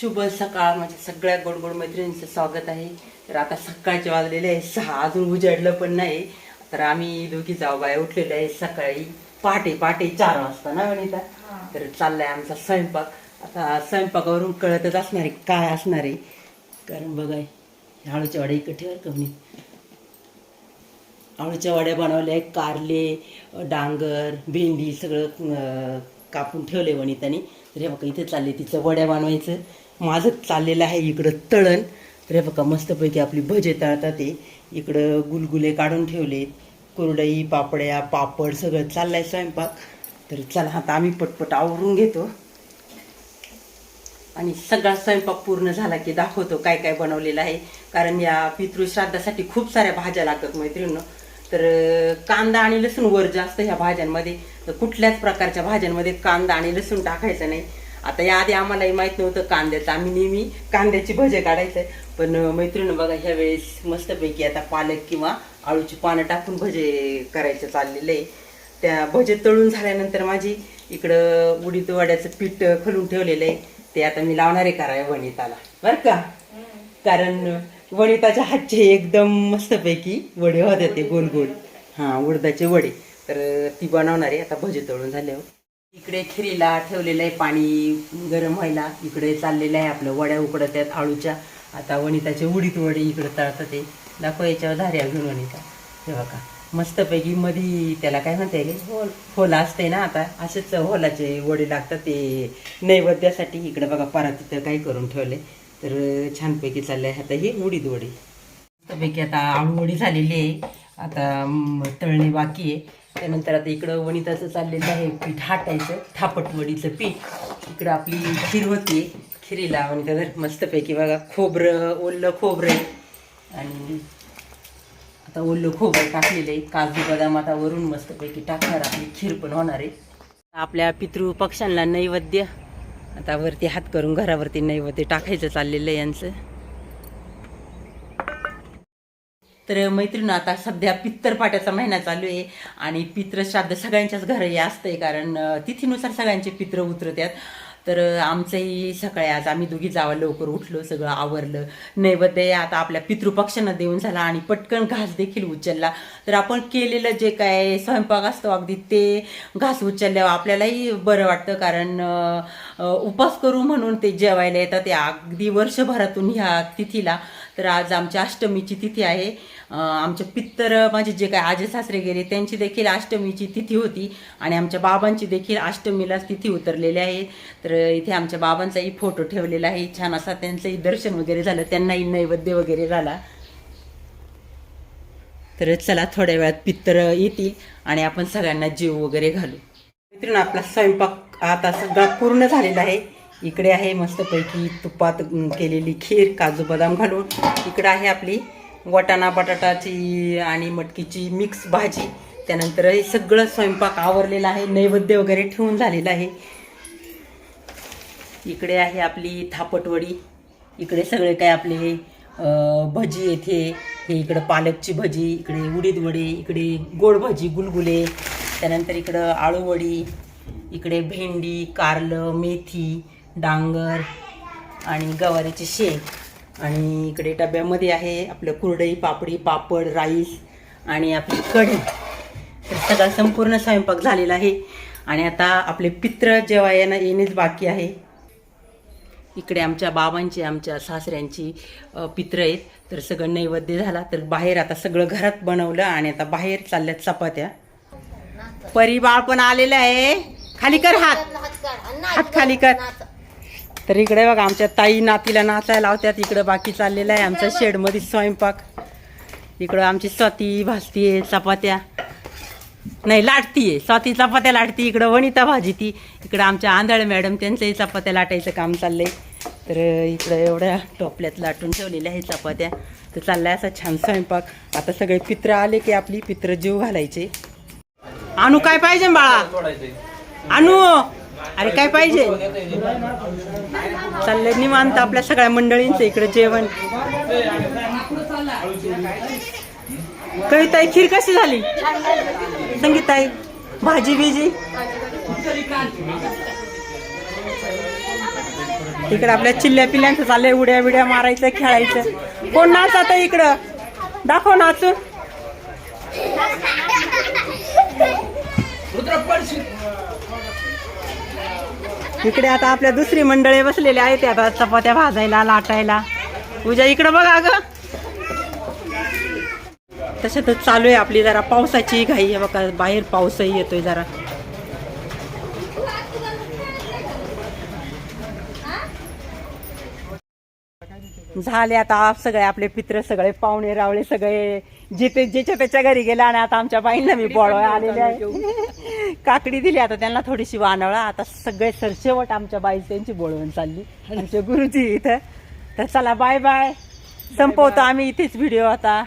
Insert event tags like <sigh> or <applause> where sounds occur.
शुभ सकाळ म्हणजे सगळ्या गोड गोड मैत्रिणींचं स्वागत आहे. तर आता सकाळचे वाजलेले आहे सहा अजून उजाडलं पण नाही. तर आम्ही दोघी जाऊ बाय उठलेले आहे सकाळी पहाटे पहाटे चार वाजता ना वनिता तर चाललाय आमचा स्वयंपाक. आता स्वयंपाकावरून कळतच असणार आहे काय असणार आहे. कारण बघाय आळूच्या वाड्या इकडे कमी आळूच्या वड्या बनवल्या कारले डांगर भेंडी सगळं कापून ठेवले वनितानी. तर हे बघा इथे चालले तिचं वड्या बनवायचं. माझं चाललेलं आहे इकडं तळण. तर हे बघा मस्तपैकी आपली भजे तळतात ते इकडं गुलगुले काढून ठेवले कुरडई पापड्या पापड सगळं चाललंय स्वयंपाक. तर चला आता आम्ही पटपट आवरून घेतो. आणि सगळा स्वयंपाक पूर्ण झाला की दाखवतो काय काय बनवलेलं आहे. कारण या पितृश्राद्धासाठी खूप साऱ्या भाज्या लागतात मैत्रिणींनो. तर कांदा आणि लसूण वर जास्त ह्या भाज्यांमध्ये. तर कुठल्याच प्रकारच्या भाज्यांमध्ये कांदा आणि लसूण टाकायचं नाही. आता याआधी आम्हालाही माहीत नव्हतं कांद्याचं. आम्ही नेहमी कांद्याची भजे काढायचं पण अं, मैत्रिणी बघा ह्या वेळेस मस्तपैकी आता पालक किंवा आळूची पानं टाकून भजे करायचं चाललेलं आहे. त्या भजे तळून झाल्यानंतर माझी इकडं उडीद वड्याचं पीठ खलून ठेवलेलं आहे. ते आता मी लावणार आहे कराय वनिताला. बर का? कारण वनिताच्या हातचे एकदम मस्तपैकी वडे होते ते गोल गोल हां उडदाचे वडे. तर ती बनवणार आहे. आता भजे तळून झाल्यावर हो. इकडे खिरीला ठेवलेलं आहे पाणी गरम व्हायला. इकडे चाललेलं आहे आपलं वड्या उकडत आहेत आळूच्या. आता वनिताचे उडीद वडे इकडे तळतात ते. दाखव याच्यावर धाऱ्या घेऊन वनिता. हे बघा. मस्तपैकी मधी त्याला काय म्हणता येईल? होल. होला असते ना आता. असेच होलाचे वडे लागतात ते नैवेद्यासाठी. इकडे बघा परातीत काही करून ठेवले तर छानपैकी चालले आहे आता हे उडीद वडी. मस्तपैकी आता आळू वडी झालेली आहे. आता म, तळणे बाकी आहे. त्यानंतर आता इकडं वणिताचं चाललेलं आहे पीठ हाटायचं थापटवडीचं पीठ. इकडं आपली खीर होती. खिरीला वणिता जर मस्तपैकी बघा खोबरं ओलं खोबरं आहे. आणि आता ओलं खोबरं टाकलेलं आहे. काजू बदाम आता वरून मस्तपैकी टाकणार. आपली खीर पण होणार आहे. आपल्या पितृ पक्ष्यांना नैवेद्य. आता वरती हात करून घरावरती नैवेद्य टाकायचं चाललेलं आहे यांचं. तर मैत्रीण आता सध्या पित्तरपाट्याचा महिना चालू आहे आणि पित्रश्राद्ध सगळ्यांच्याच घरी असतंय कारण तिथीनुसार सगळ्यांचे पित्र उतरत्यात. तर आमचंही सकाळी आज आम्ही दोघी जावं लवकर उठलो सगळं आवरलं. नैवेद्य आता आपल्या पितृपक्षांना देऊन झाला आणि पटकन घास देखील उचलला. तर आपण केलेलं जे काय स्वयंपाक असतो अगदी ते घास उचलल्यावर आपल्यालाही बरं वाटतं कारण उपास करू म्हणून ते जेवायला येतात. ते अगदी वर्षभरातून ह्या तिथीला. तर आज आमच्या अष्टमीची तिथी आहे. आमच्या आमचे पित्तर माझे जे काय आजे सासरे गेले त्यांची देखील अष्टमीची तिथी होती. आणि आमच्या बाबांची देखील अष्टमीलाच तिथी उतरलेली आहे. तर इथे आमच्या बाबांचाही फोटो ठेवलेला आहे. छान असा त्यांचंही दर्शन वगैरे झालं. त्यांनाही नैवेद्य वगैरे झाला. तर चला थोड्या वेळात पित्तर येतील आणि आपण सगळ्यांना जीव वगैरे घालू. मित्रांनो आपला स्वयंपाक आता सगळा पूर्ण झालेला आहे. इकडे आहे मस्तपैकी तुपात केलेली खीर काजू बदाम घालून. इकडं आहे आपली वाटाणा बटाटाची आणि मटकीची मिक्स भाजी. त्यानंतर हे सगळं स्वयंपाक आवरलेला आहे नैवेद्य वगैरे ठेवून झालेलं आहे. इकडे आहे आपली थापटवडी. इकडे सगळे काय आपले भजी येथे. हे इकडं पालकची भजी इकडे उडीद वडे इकडे गोड भजी गुलगुले. त्यानंतर इकडं आळूवडी इकडे भेंडी कारलं मेथी. डांगर आणि गवारीची शेंग आणि इकडे डब्यामध्ये आहे आपलं कुरडई पापडी पापड राईस आणि आपली कढी. तर सगळा संपूर्ण स्वयंपाक झालेला आहे. आणि आता आपले पित्र जेव्हा येणं येणेच बाकी आहे. इकडे आमच्या बाबांची आमच्या सासऱ्यांची पित्र आहेत. तर सगळं नैवेद्य झाला. तर बाहेर आता सगळं घरात बनवलं आणि आता बाहेर चालल्यात चपात्या. परिबाळ पण आलेलं आहे. खाली कर हात. हात खाली कर. तर इकडे बघा आमच्या ताई नातीला नाचायला लावत्यात इकडं बाकी चाललेलं आहे आमच्या शेडमध्ये स्वयंपाक. इकडं आमची स्वाती भाजतीये चपात्या. नाही लाटतीये स्वाती चपात्या लाटती इकडं वनिता भाजी ती. इकडं आमच्या आंधळ मॅडम त्यांचंही चपात्या लाटायचं काम चाललंय. तर इकडं एवढ्या टोपल्यात लाटून ठेवलेल्या आहे चपात्या. तर चाललाय असा छान स्वयंपाक. आता सगळे पित्र आले की आपली पित्र जीव घालायचे. आणू काय पाहिजे बाळा? आणू. अरे काय पाहिजे? चाललंय निवांत आपल्या सगळ्या मंडळींचं इकडे जेवण. कविताई खीर कशी झाली? संगीताई भाजी बिजी? इकडे आपल्या चिल्ल्या पिल्ल्यांचं चाललंय उड्या बिड्या मारायचं खेळायचं. कोण आता इकडं? दाखव नाचून. इकडे आता आपल्या दुसरी मंडळी बसलेले आहेत आता चपात्या भाजायला लाटायला. पूजा इकडं बघा ग तर चालू आहे आपली जरा पावसाची घाई आहे बघा बाहेर पाऊसही येतोय जरा. झाले आता सगळे आपले पित्र सगळे पाहुणे रावळे सगळे जिथे ज्याच्या त्याच्या घरी गेले आणि आता आमच्या बाईंना मी बोळवा आलेले आहे. <laughs> काकडी दिली आता त्यांना थोडीशी वानवळा. आता सगळे सरशेवट आमच्या बाई त्यांची बोळवण चालली. आमचे गुरुजी इथं. तर चला बाय बाय संपवतो आम्ही इथेच व्हिडिओ आता.